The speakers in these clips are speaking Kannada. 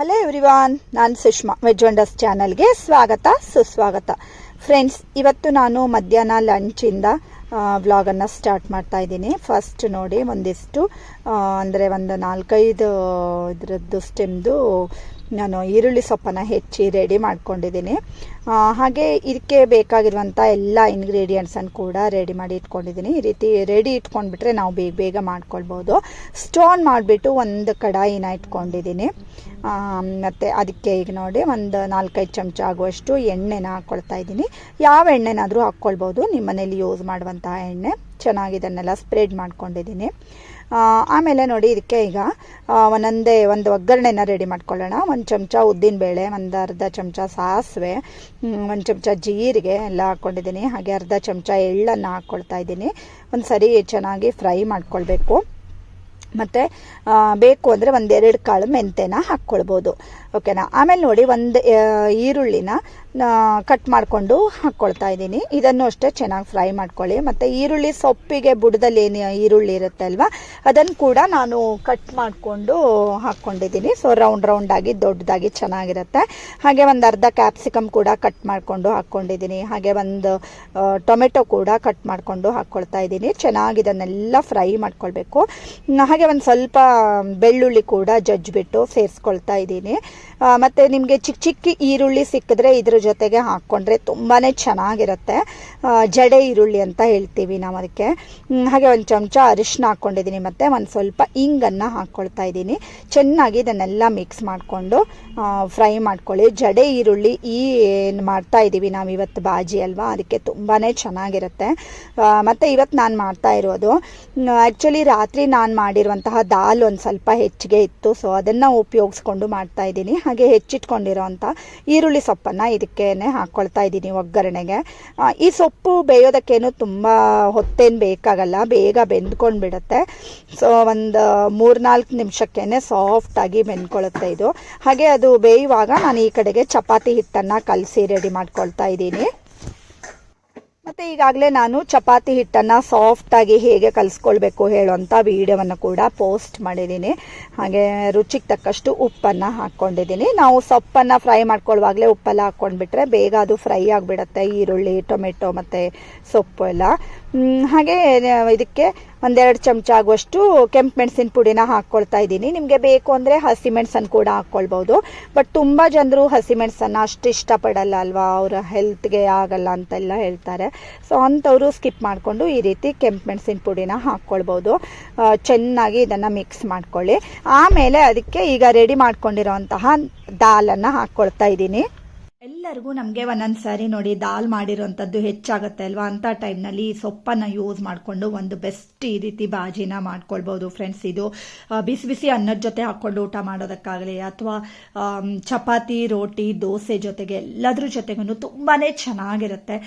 ಹಲೋ ಎವ್ರಿವಾನ್ ನಾನು ಸುಷ್ಮಾ ವೆಜ್ ವಂಡರ್ಸ್ ಚಾನಲ್ಗೆ ಸ್ವಾಗತ, ಸುಸ್ವಾಗತ. ಫ್ರೆಂಡ್ಸ್ ಇವತ್ತು ನಾನು ಮಧ್ಯಾಹ್ನ ಲಂಚಿಂದ ವ್ಲಾಗನ್ನು ಸ್ಟಾರ್ಟ್ ಮಾಡ್ತಾ ಇದ್ದೀನಿ. ಫಸ್ಟ್ ನೋಡಿ ಒಂದಿಷ್ಟು ಅಂದರೆ ಒಂದು ನಾಲ್ಕೈದು, ಇದರದ್ದು ಸ್ಟೆಮ್ದು ನಾನು ಈರುಳ್ಳಿ ಸೊಪ್ಪನ್ನು ಹೆಚ್ಚಿ ರೆಡಿ ಮಾಡ್ಕೊಂಡಿದ್ದೀನಿ. ಹಾಗೆ ಇದಕ್ಕೆ ಬೇಕಾಗಿರುವಂಥ ಎಲ್ಲ ಇಂಗ್ರೀಡಿಯೆಂಟ್ಸನ್ನು ಕೂಡ ರೆಡಿ ಮಾಡಿ ಇಟ್ಕೊಂಡಿದ್ದೀನಿ. ಈ ರೀತಿ ರೆಡಿ ಇಟ್ಕೊಂಡ್ಬಿಟ್ರೆ ನಾವು ಬೇಗ ಬೇಗ ಮಾಡ್ಕೊಳ್ಬೋದು. ಸ್ಟೋನ್ ಮಾಡಿಬಿಟ್ಟು ಒಂದು ಕಡಾಯಿನ ಇಟ್ಕೊಂಡಿದ್ದೀನಿ. ಮತ್ತು ಅದಕ್ಕೆ ಈಗ ನೋಡಿ ಒಂದು ನಾಲ್ಕೈದು ಚಮಚ ಆಗುವಷ್ಟು ಎಣ್ಣೆನ ಹಾಕ್ಕೊಳ್ತಾ ಇದ್ದೀನಿ. ಯಾವ ಎಣ್ಣೆನಾದರೂ ಹಾಕ್ಕೊಳ್ಬೋದು. ನಿಮ್ಮ ಮನೇಲಿ ಯೂಸ್ ಮಾಡುವಂತಹ ಎಣ್ಣೆ. ಚೆನ್ನಾಗಿ ಇದನ್ನೆಲ್ಲ ಸ್ಪ್ರೆಡ್ ಮಾಡ್ಕೊಂಡಿದ್ದೀನಿ. ಆಮೇಲೆ ನೋಡಿ ಇದಕ್ಕೆ ಈಗ ಒಂದೊಂದೇ ಒಂದು ಒಗ್ಗರಣೆನ ರೆಡಿ ಮಾಡ್ಕೊಳ್ಳೋಣ. ಒಂದು ಚಮಚ ಉದ್ದಿನಬೇಳೆ ಒಂದು ಅರ್ಧ ಚಮಚ ಸಾಸಿವೆ ಒಂದು ಚಮಚ ಜೀರಿಗೆ ಎಲ್ಲ ಹಾಕ್ಕೊಂಡಿದ್ದೀನಿ ಹಾಗೆ ಅರ್ಧ ಚಮಚ ಎಳ್ಳನ್ನು ಹಾಕ್ಕೊಳ್ತಾ ಇದ್ದೀನಿ. ಒಂದು ಸರಿ ಚೆನ್ನಾಗಿ ಫ್ರೈ ಮಾಡ್ಕೊಳ್ಬೇಕು. ಮತ್ತು ಬೇಕು ಅಂದರೆ ಒಂದೆರಡು ಕಾಳು ಮೆಂತೆನ ಹಾಕ್ಕೊಳ್ಬೋದು. ಓಕೆನಾ ಆಮೇಲೆ ನೋಡಿ ಒಂದು ಈರುಳ್ಳಿನ ಕಟ್ ಮಾಡಿಕೊಂಡು ಹಾಕ್ಕೊಳ್ತಾ ಇದ್ದೀನಿ. ಇದನ್ನು ಅಷ್ಟೇ ಚೆನ್ನಾಗಿ ಫ್ರೈ ಮಾಡ್ಕೊಳ್ಳಿ. ಮತ್ತು ಈರುಳ್ಳಿ ಸೊಪ್ಪಿಗೆ ಬುಡದಲ್ಲಿ ಏನು ಈರುಳ್ಳಿ ಇರುತ್ತೆ ಅಲ್ವಾ? ಅದನ್ನು ಕೂಡ ನಾನು ಕಟ್ ಮಾಡಿಕೊಂಡು ಹಾಕ್ಕೊಂಡಿದ್ದೀನಿ ಸೊ ರೌಂಡ್ ರೌಂಡಾಗಿ ದೊಡ್ಡದಾಗಿ ಚೆನ್ನಾಗಿರುತ್ತೆ. ಹಾಗೆ ಒಂದು ಅರ್ಧ ಕ್ಯಾಪ್ಸಿಕಮ್ ಕೂಡ ಕಟ್ ಮಾಡಿಕೊಂಡು ಹಾಕ್ಕೊಂಡಿದ್ದೀನಿ ಹಾಗೆ ಒಂದು ಟೊಮೆಟೊ ಕೂಡ ಕಟ್ ಮಾಡಿಕೊಂಡು ಹಾಕ್ಕೊಳ್ತಾ ಇದ್ದೀನಿ. ಚೆನ್ನಾಗಿ ಇದನ್ನೆಲ್ಲ ಫ್ರೈ ಮಾಡ್ಕೊಳ್ಬೇಕು. ಹಾಗೆ ಒಂದು ಸ್ವಲ್ಪ ಬೆಳ್ಳುಳ್ಳಿ ಕೂಡ ಜಜ್ಜಿಬಿಟ್ಟು ಸೇರಿಸ್ಕೊಳ್ತಾ ಇದ್ದೀನಿ. ಮತ್ತೆ ನಿಮಗೆ ಚಿಕ್ಕ ಚಿಕ್ಕ ಈರುಳ್ಳಿ ಸಿಕ್ಕಿದ್ರೆ ಇದ್ರ ಜೊತೆಗೆ ಹಾಕ್ಕೊಂಡ್ರೆ ತುಂಬಾ ಚೆನ್ನಾಗಿರುತ್ತೆ. ಜಡೆ ಈರುಳ್ಳಿ ಅಂತ ಹೇಳ್ತೀವಿ ನಾವು ಅದಕ್ಕೆ. ಹಾಗೆ ಒಂದು ಚಮಚ ಅರಿಶಿನ ಹಾಕ್ಕೊಂಡಿದ್ದೀನಿ ಮತ್ತು ಒಂದು ಸ್ವಲ್ಪ ಇಂಗನ್ನು ಹಾಕ್ಕೊಳ್ತಾ ಇದ್ದೀನಿ ಚೆನ್ನಾಗಿ ಇದನ್ನೆಲ್ಲ ಮಿಕ್ಸ್ ಮಾಡಿಕೊಂಡು ಫ್ರೈ ಮಾಡ್ಕೊಳ್ಳಿ. ಜಡೆ ಈರುಳ್ಳಿ ಈ ಏನು ಮಾಡ್ತಾ ಇದ್ದೀವಿ ನಾವು ಇವತ್ತು ಬಾಜಿ ಅಲ್ವಾ, ಅದಕ್ಕೆ ತುಂಬಾ ಚೆನ್ನಾಗಿರುತ್ತೆ. ಮತ್ತು ಇವತ್ತು ನಾನು ಮಾಡ್ತಾ ಇರೋದು ಆ್ಯಕ್ಚುಲಿ ರಾತ್ರಿ ನಾನು ಮಾಡಿರುವಂತಹ ದಾಲ್ ಒಂದು ಸ್ವಲ್ಪ ಹೆಚ್ಚಿಗೆ ಇತ್ತು ಸೊ ಅದನ್ನು ಉಪಯೋಗಿಸ್ಕೊಂಡು ಮಾಡ್ತಾ ಇದ್ದೀನಿ ಹಾಗೆ ಹೆಚ್ಚಿಟ್ಕೊಂಡಿರೋಂಥ ಈರುಳ್ಳಿ ಸೊಪ್ಪನ್ನು ಇದಕ್ಕೇ ಹಾಕ್ಕೊಳ್ತಾ ಇದ್ದೀನಿ ಒಗ್ಗರಣೆಗೆ. ಈ ಸೊಪ್ಪು ಬೇಯೋದಕ್ಕೇನು ತುಂಬ ಹೊತ್ತೇನು ಬೇಕಾಗಲ್ಲ, ಬೇಗ ಬೆಂದ್ಕೊಂಡು ಬಿಡುತ್ತೆ ಸೊ, ಒಂದು ಮೂರ್ನಾಲ್ಕು ನಿಮಿಷಕ್ಕೇ ಸಾಫ್ಟಾಗಿ ಬೆಂದ್ಕೊಳ್ಳುತ್ತೆ ಇದು. ಹಾಗೆ ಅದು ಬೇಯುವಾಗ ನಾನು ಈ ಕಡೆಗೆ ಚಪಾತಿ ಹಿಟ್ಟನ್ನು ಕಲಸಿ ರೆಡಿ ಮಾಡ್ಕೊಳ್ತಾ ಇದ್ದೀನಿ. ಮತ್ತು ಈಗಾಗಲೇ ನಾನು ಚಪಾತಿ ಹಿಟ್ಟನ್ನು ಸಾಫ್ಟಾಗಿ ಹೇಗೆ ಕಲಿಸ್ಕೊಳ್ಬೇಕು ಹೇಳುವಂಥ ವಿಡಿಯೋವನ್ನು ಕೂಡ ಪೋಸ್ಟ್ ಮಾಡಿದ್ದೀನಿ. ಹಾಗೆ ರುಚಿಗೆ ತಕ್ಕಷ್ಟು ಉಪ್ಪನ್ನು ಹಾಕ್ಕೊಂಡಿದ್ದೀನಿ. ನಾವು ಸೊಪ್ಪನ್ನು ಫ್ರೈ ಮಾಡ್ಕೊಳ್ಳುವಾಗಲೇ ಉಪ್ಪೆಲ್ಲ ಹಾಕ್ಕೊಂಡ್ಬಿಟ್ರೆ ಬೇಗ ಅದು ಫ್ರೈ ಆಗಿಬಿಡುತ್ತೆ. ಈರುಳ್ಳಿ, ಟೊಮೆಟೊ ಮತ್ತು ಸೊಪ್ಪು ಎಲ್ಲ. ಹಾಗೆ, ಇದಕ್ಕೆ ಒಂದೆರಡು ಚಮಚ ಆಗುವಷ್ಟು ಕೆಂಪು ಮೆಣಸಿನ ಪುಡಿನ ಹಾಕ್ಕೊಳ್ತಾ ಇದ್ದೀನಿ. ನಿಮಗೆ ಬೇಕು ಅಂದರೆ ಹಸಿಮೆಣಸನ್ನು ಕೂಡ ಹಾಕ್ಕೊಳ್ಬೋದು ಬಟ್ ತುಂಬ ಜನರು ಹಸಿಮೆಣಸನ್ನು ಅಷ್ಟು ಇಷ್ಟಪಡಲ್ಲ ಅಲ್ವಾ? ಅವರ ಹೆಲ್ತ್ಗೆ ಆಗಲ್ಲ ಅಂತೆಲ್ಲ ಹೇಳ್ತಾರೆ. ಸೊ ಅಂಥವರು ಸ್ಕಿಪ್ ಮಾಡಿಕೊಂಡು ಈ ರೀತಿ ಕೆಂಪು ಮೆಣಸಿನ ಪುಡಿನ ಹಾಕ್ಕೊಳ್ಬೋದು ಚೆನ್ನಾಗಿ ಇದನ್ನು ಮಿಕ್ಸ್ ಮಾಡ್ಕೊಳ್ಳಿ. ಆಮೇಲೆ ಅದಕ್ಕೆ ಈಗ ರೆಡಿ ಮಾಡ್ಕೊಂಡಿರೋಂತಹ ದಾಲನ್ನು ಹಾಕ್ಕೊಳ್ತಾ ಇದ್ದೀನಿ. ಎಲ್ಲರಿಗೂ ನಮಗೆ ಒಂದೊಂದು ಸಾರಿ ನೋಡಿ ದಾಲ್ ಮಾಡಿರೋವಂಥದ್ದು ಹೆಚ್ಚಾಗುತ್ತೆ ಅಲ್ವಾ? ಅಂಥ ಟೈಮ್ನಲ್ಲಿ ಸೊಪ್ಪನ್ನು ಯೂಸ್ ಮಾಡಿಕೊಂಡು ಒಂದು ಬೆಸ್ಟ್ ಈ ರೀತಿ ಬಾಜಿನ ಮಾಡ್ಕೊಳ್ಬೋದು ಫ್ರೆಂಡ್ಸ್ ಇದು. ಬಿಸಿ ಬಿಸಿ ಅನ್ನದ ಜೊತೆ ಹಾಕ್ಕೊಂಡು ಊಟ ಮಾಡೋದಕ್ಕಾಗಲಿ ಅಥವಾ ಚಪಾತಿ, ರೋಟಿ, ದೋಸೆ ಜೊತೆಗೆ ಎಲ್ಲದ್ರ ಜೊತೆಗೂ ತುಂಬಾ ಚೆನ್ನಾಗಿರುತ್ತೆ.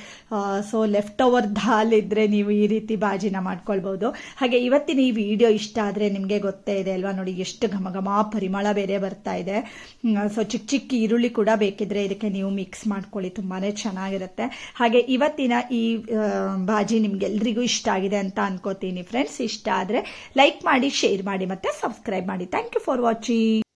ಸೊ ಲೆಫ್ಟ್ ಓವರ್ ದಾಲ್ ಇದ್ದರೆ ನೀವು ಈ ರೀತಿ ಬಾಜಿನ ಮಾಡ್ಕೊಳ್ಬೋದು. ಹಾಗೆ ಇವತ್ತಿನ ಈ ವಿಡಿಯೋ ಇಷ್ಟ ಆದರೆ ನಿಮಗೆ ಗೊತ್ತೇ ಇದೆ ಅಲ್ವಾ? ನೋಡಿ ಎಷ್ಟು ಘಮ ಘಮ ಪರಿಮಳ ಬೇರೆ ಬರ್ತಾ ಇದೆ. ಸೊ ಚಿಕ್ಕ ಚಿಕ್ಕ ಈರುಳ್ಳಿ ಕೂಡ ಬೇಕಿದ್ರೆ ಇದಕ್ಕೆ ನೀವು ಮಿಕ್ಸ್ ಮಾಡ್ಕೊಳ್ಳಿ ತುಂಬಾ ಚೆನ್ನಾಗಿರುತ್ತೆ. ಹಾಗೆ ಇವತ್ತಿನ ಈ ಬಾಜಿ ನಿಮ್ಗೆಲ್ರಿಗೂ ಇಷ್ಟ ಆಗಿದೆ ಅಂತ ಅನ್ಕೋತೀನಿ ಫ್ರೆಂಡ್ಸ್ ಇಷ್ಟ ಆದರೆ ಲೈಕ್ ಮಾಡಿ ಶೇರ್ ಮಾಡಿ ಮತ್ತು ಸಬ್ಸ್ಕ್ರೈಬ್ ಮಾಡಿ. Thank you for watching